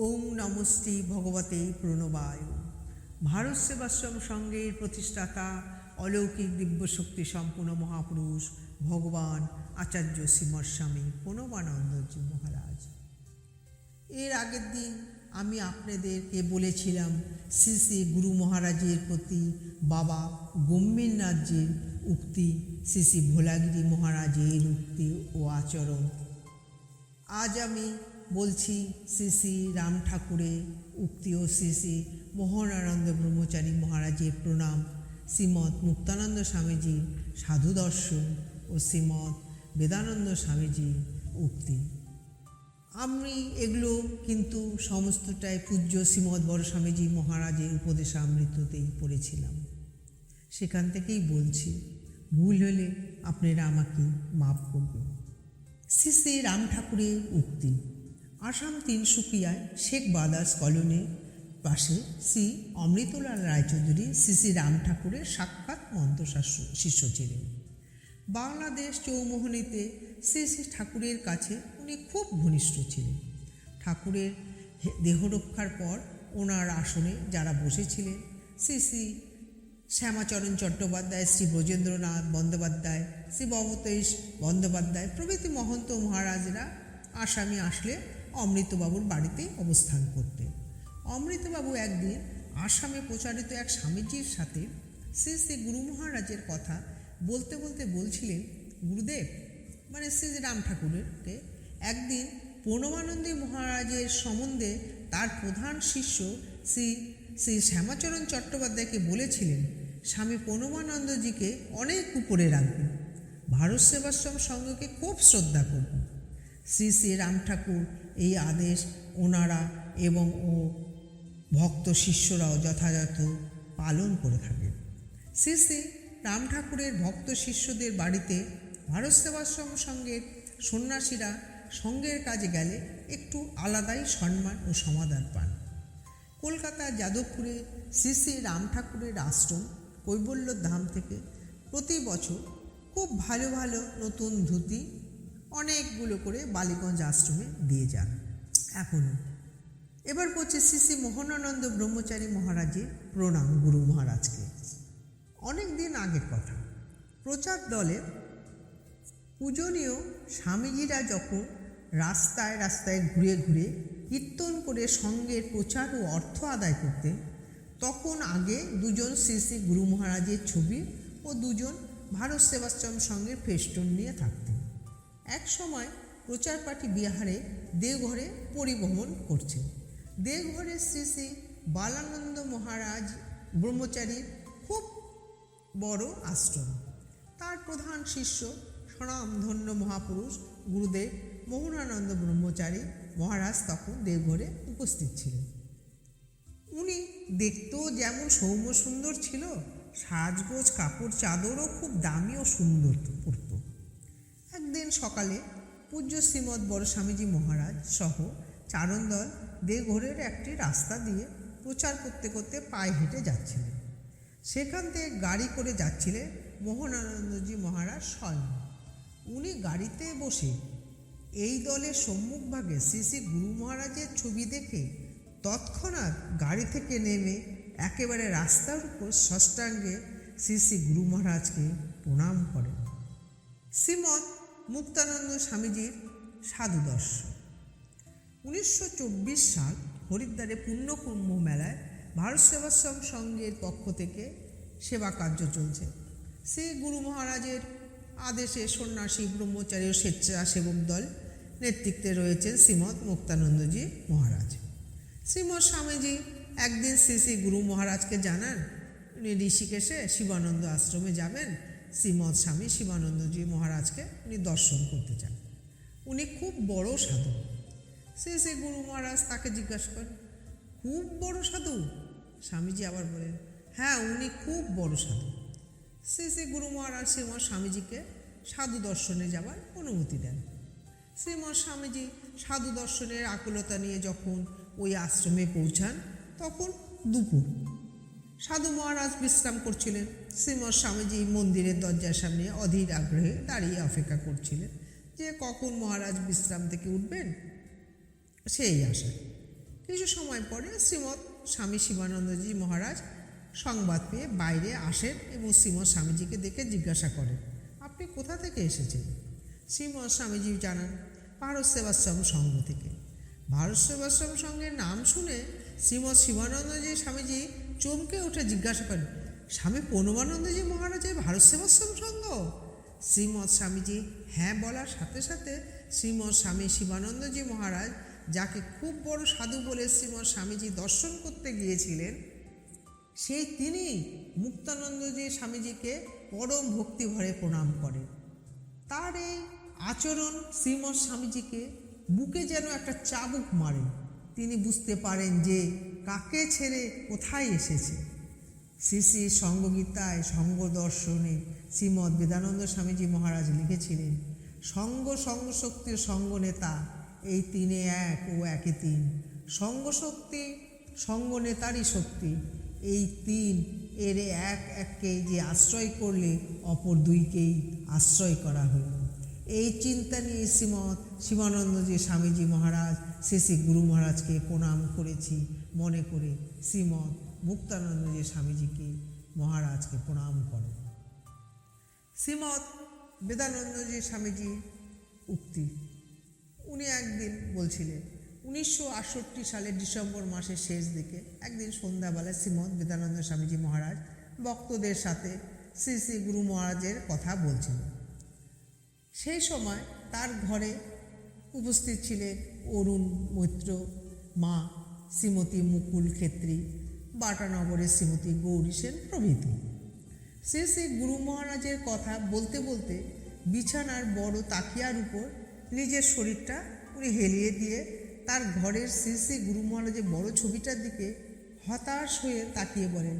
ওম নমস্তি ভগবতে প্রণবায়। ভারত সেবাশ্রম সংঘের প্রতিষ্ঠাতা, অলৌকিক দিব্যশক্তি সম্পূর্ণ মহাপুরুষ ভগবান আচার্য শ্রীমৎ স্বামী প্রণবানন্দজি মহারাজ। এর আগের দিন আমি আপনাদেরকে বলেছিলাম, শ্রী শ্রী গুরু মহারাজের প্রতি বাবা গম্ভীরনাথজির উক্তি, শ্রী শ্রী ভোলাগিরি মহারাজের উক্তি ও আচরণ। আজ আমি বলছি, শ্রী শ্রী রাম ঠাকুরের উক্তি ও শ্রী শ্রী মোহনানন্দ ব্রহ্মচারী মহারাজের প্রণাম। শ্রীমৎ মুক্তানন্দ স্বামীজির সাধু দর্শন ও শ্রীমৎ বেদানন্দ স্বামীজির উক্তি। আমি এগুলো কিন্তু সমস্তটাই পূজ্য শ্রীমৎ বড় স্বামীজি মহারাজের উপদেশামৃততেই পড়েছিলাম। সেখান থেকেই বলছি, ভুল হলে আপনারা আমাকে মাফ করবেন। শ্রী শ্রী রাম ঠাকুরের উক্তি। আসাম তিনসুকিয়ায় শেখ বাদাস কলোনির পাশে শ্রী অমৃতলাল রায়চৌধুরী শ্রী শ্রী রাম ঠাকুরের সাক্ষাৎ মন্ত্রশাস্ত্র শিষ্য ছিলেন। বাংলাদেশ চৌমোহনীতে শ্রী শ্রী ঠাকুরের কাছে উনি খুব ঘনিষ্ঠ ছিলেন। ঠাকুরের দেহরক্ষার পর ওনার আসনে যারা বসেছিলেন, শ্রী শ্রী শ্যামাচরণ চট্টোপাধ্যায়, শ্রী ব্রজেন্দ্রনাথ বন্দ্যোপাধ্যায়, শ্রী ভবতেশ বন্দ্যোপাধ্যায় প্রভৃতি মহন্ত মহারাজরা আসামি আসলে অমৃতবাবুর বাড়িতে অবস্থান করতেন অমৃতবাবু একদিন আসামে প্রচারিত এক স্বামীজির সাথে শ্রী শ্রী গুরু মহারাজের কথা বলতে বলতে বলছিলেন, গুরুদেব মানে শ্রী রাম ঠাকুরকে একদিন প্রণবানন্দী মহারাজের সম্বন্ধে তার প্রধান শিষ্য শ্রী শ্রী শ্যামাচরণ চট্টোপাধ্যায়কে বলেছিলেন, স্বামী প্রণবানন্দজিকে অনেক উপরে রাখবেন। ভারত সেবাশ্রম সংঘকে খুব শ্রদ্ধা করবেন। শ্রী শ্রী রাম ঠাকুর এই আদেশ ওনারা এবং ও ভক্ত শিষ্যরাও যথাযথ পালন করে থাকেন। শ্রী রাম ঠাকুরের ভক্ত শিষ্যদের বাড়িতে ভারত সেবাশ্রম সঙ্গের সন্ন্যাসীরা সঙ্গের কাজে গেলে একটু আলাদাই সম্মান ও সমাধান পান। কলকাতার যাদবপুরে শ্রী শ্রী রাম ঠাকুরের আশ্রম কৈবল্য ধাম থেকে প্রতি বছর খুব ভালো ভালো নতুন ধুতি অনেকগুলো করে বালিগঞ্জ আশ্রমে দিয়ে যান। এখনও এবার পড়ছে শ্রী শ্রী মোহনানন্দ ব্রহ্মচারী মহারাজের প্রণাম গুরু মহারাজকে। অনেক দিন আগের কথা। প্রচার দলে পূজনীয় স্বামীজিরা যখন রাস্তায় রাস্তায় ঘুরে ঘুরে কীর্তন করে সঙ্গের প্রচার ও অর্থ আদায় করতেন, তখন আগে দুজন শ্রী শ্রী গুরু মহারাজের ছবি ও দুজন ভারত সেবাশ্রম সঙ্গের ফেস্টুন নিয়ে থাকতেন। এক সময় প্রচার পার্টি বিহারে দেওঘরে পরিবহন করছেন। দেওঘরের শ্রী শ্রী বালানন্দ মহারাজ ব্রহ্মচারীর খুব বড় আশ্রম। তার প্রধান শিষ্য স্বনামধন্য মহাপুরুষ গুরুদেব মোহনানন্দ ব্রহ্মচারী মহারাজ তখন দেওঘরে উপস্থিত ছিলেন। উনি দেখতেও যেমন সৌম্য সুন্দর ছিল, সাজগোজ, কাপড় চাদরও খুব দামি ও সুন্দর একদিন সকালে পূজ্য শ্রীমৎ বড় স্বামীজি মহারাজ সহ চারণদল দেওঘরের একটি রাস্তা দিয়ে প্রচার করতে করতে পায়ে হেঁটে যাচ্ছিলেন। সেখান থেকে গাড়ি করে যাচ্ছিলেন মোহনানন্দজি মহারাজ স্বয়ং। উনি গাড়িতে বসে এই দলের সম্মুখভাগে শ্রী শ্রী গুরু মহারাজের ছবি দেখে তৎক্ষণাৎ গাড়ি থেকে নেমে একেবারে রাস্তার উপর ষষ্ঠাঙ্গে শ্রী শ্রী গুরু মহারাজকে প্রণাম করেন। শ্রীমৎ মুক্তানন্দ স্বামীজির সাধু দর্শন উনিশশো চব্বিশ সাল হরিদ্বারে পূর্ণকুম্ভ মেলায় ভারত সেবাশ্রম সংঘের পক্ষ থেকে সেবা কার্য চলছে। শ্রী গুরু মহারাজের আদেশে সন্ন্যাসী, ব্রহ্মচারী ও স্বেচ্ছাসেবক দল নেতৃত্বে রয়েছেন শ্রীমৎ মুক্তানন্দজি মহারাজ। শ্রীমৎ স্বামীজি একদিন শ্রী শ্রী গুরু মহারাজকে জানান, উনি ঋষিকেশে শিবানন্দ আশ্রমে যাবেন। শ্রীমৎ স্বামী শিবানন্দজি মহারাজকে উনি দর্শন করতে চান। উনি খুব বড় সাধু শ্রী শ্রী গুরু মহারাজ তাকে জিজ্ঞাসা করেন, খুব বড় সাধু স্বামীজি আবার বলেন হ্যাঁ উনি খুব বড় সাধু শ্রী শ্রী গুরু মহারাজ শ্রীমৎ স্বামীজিকে সাধু দর্শনে যাওয়ার অনুমতি দেন। শ্রীমৎ স্বামীজি সাধু দর্শনের আকুলতা নিয়ে যখন ওই আশ্রমে পৌঁছান, তখন দুপুর সাধু মহারাজ বিশ্রাম করছিলেন। শ্রীমৎ স্বামীজি মন্দিরের দরজার সামনে অধীর আগ্রহে দাঁড়িয়ে অপেক্ষা করছিলেন যে কখন মহারাজ বিশ্রাম থেকে উঠবেন? সেই আশা। কিছু সময় পরে শ্রীমৎ স্বামী শিবানন্দজি মহারাজ সংবাদ পেয়ে বাইরে আসেন এবং শ্রীমৎ স্বামীজিকে দেখে জিজ্ঞাসা করেন, আপনি কোথা থেকে এসেছেন? শ্রীমৎ স্বামীজি জানান, ভারত সেবাশ্রম সংঘ থেকে। ভারত সেবাশ্রম সংঘের নাম শুনে শ্রীমৎ শিবানন্দজি স্বামীজি চমকে উঠে জিজ্ঞাসা করেন স্বামী পূর্ণবানন্দজি মহারাজের ভারত সেবাশ্রম সংঘ শ্রীমৎ স্বামীজি হ্যাঁ বলার সাথে সাথে শ্রীমৎ স্বামী শিবানন্দজি মহারাজ, যাকে খুব বড় সাধু বলে শ্রীমৎ স্বামীজি দর্শন করতে গিয়েছিলেন, সেই তিনি মুক্তানন্দজি স্বামীজিকে পরম ভক্তি ভরে প্রণাম করেন। তার এই আচরণ শ্রীমৎ স্বামীজিকে বুকে যেন একটা চাবুক মারে। তিনি বুঝতে পারেন যে কাকে ছেড়ে কোথায় এসেছে। শ্রী শ্রী সঙ্গগীতায় সঙ্গ দর্শনে শ্রীমৎ বেদানন্দ স্বামীজি মহারাজ লিখেছিলেন, সঙ্গ সঙ্গ শক্তির সঙ্গ নেতা, এই তিনে এক ও একে তিন। সঙ্গ শক্তি, সঙ্গ নেতারই শক্তি, এই তিন এর এক এককে যে আশ্রয় করলে অপর দুইকেই আশ্রয় করা হলো। এই চিন্তা নিয়ে শ্রীমৎ শিবানন্দজি স্বামীজি মহারাজ, শ্রী শ্রী গুরু মহারাজকে প্রণাম করেছি মনে করে শ্রীমৎ মুক্তানন্দজি স্বামীজিকে মহারাজকে প্রণাম করে। শ্রীমৎ বেদানন্দজি স্বামীজি উক্তি। উনি একদিন বলছিলেন, উনিশশো আটষট্টি সালের ডিসেম্বর মাসের শেষ দিকে একদিন সন্ধ্যাবেলায় শ্রীমৎ বেদানন্দ স্বামীজি মহারাজ ভক্তদের সাথে শ্রী শ্রী গুরু মহারাজের কথা বলছিলেন। সেই সময় তার ঘরে উপস্থিত ছিলেন অরুণ মৈত্র, মা শ্রীমতী মুকুল ক্ষেত্রী, বাটানগরের শ্রীমতী গৌরী সেন প্রভৃতি। শ্রী শ্রী গুরু মহারাজের কথা বলতে বলতে বিছানার বড় তাকিয়ার উপর নিজের শরীরটা উনি হেলিয়ে দিয়ে তার ঘরের শ্রী শ্রী গুরু মহারাজের বড় ছবিটার দিকে হতাশ হয়ে তাকিয়ে বলেন,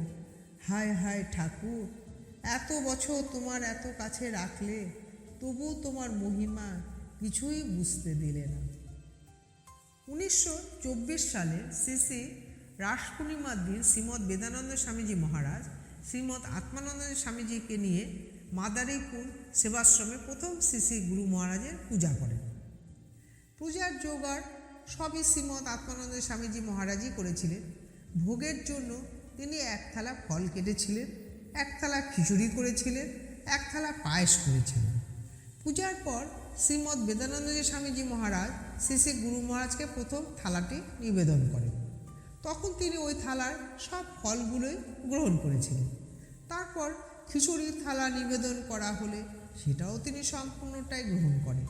হায় হায় ঠাকুর, এত বছর তোমার এত কাছে রাখলে তবু তোমার মহিমা কিছুই বুঝতে দিলে না। উনিশশো চব্বিশ সালে শ্রী রাস পূর্ণিমার দিন শ্রীমৎ বেদানন্দ স্বামীজি মহারাজ শ্রীমৎ আত্মানন্দ স্বামীজিকে নিয়ে মাদারীপুর সেবাশ্রমে প্রথম শ্রী গুরু মহারাজের পূজা করেন। পূজার জোগাড় সবই শ্রীমৎ আত্মানন্দ স্বামীজি মহারাজই করেছিলেন। ভোগের জন্য তিনি এক থালা ফল কেটেছিলেন, এক থালা খিচুড়ি করেছিলেন, এক থালা পায়েস করেছিলেন। পূজার পর শ্রীমৎ বেদানন্দজি স্বামীজি মহারাজ শ্রী শ্রী গুরু মহারাজকে প্রথম থালাটি নিবেদন করেন। তখন তিনি ওই থালার সব ফলগুলোই গ্রহণ করেছিলেন। তারপর খিচুড়ির থালা নিবেদন করা হলে সেটাও তিনি সম্পূর্ণটাই গ্রহণ করেন।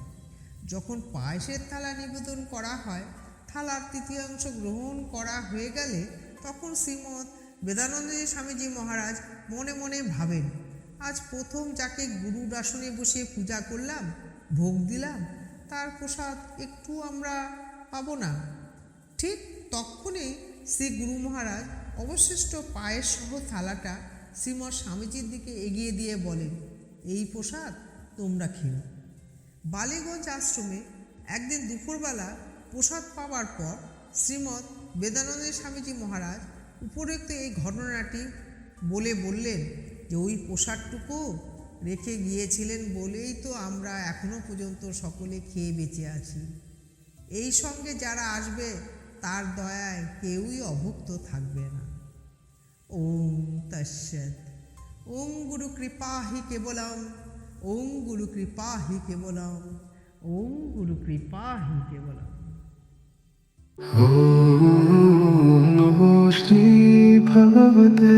যখন পায়েসের থালা নিবেদন করা হয়, থালার তৃতীয়াংশ গ্রহণ করা হয়ে গেলে তখন শ্রীমৎ বেদানন্দজি স্বামীজি মহারাজ মনে মনে ভাবেন আজ প্রথম যাকে গুরুর আসনে বসে পূজা করলাম, ভোগ দিলাম, তার প্রসাদ একটু আমরা পাবো না। ঠিক তখনই শ্রী গুরু মহারাজ অবশিষ্ট পায়ের সহ থালাটা শ্রীমৎ স্বামীজির দিকে এগিয়ে দিয়ে বলেন, এই প্রসাদ তোমরা খেও। বালিগঞ্জ আশ্রমে একদিন দুপুরবেলা প্রসাদ পাওয়ার পর শ্রীমৎ বেদানন্দ স্বামীজি মহারাজ উপরোক্ত এই ঘটনাটি বলে বললেন ওই প্রসাদটুকু রেখে গিয়েছিলেন বলেই তো আমরা এখনো পর্যন্ত সকলে খেয়ে বেঁচে আছি এই সঙ্গে যারা আসবে তার দয়ায় কেউই অভুক্ত থাকবে না ওম তস্যৎ ওম গুরু কৃপা হি কেবলম ওম গুরু কৃপা হি কেবলম ওম গুরু কৃপা হি কেবলম ॐ नमो श्रीभगवते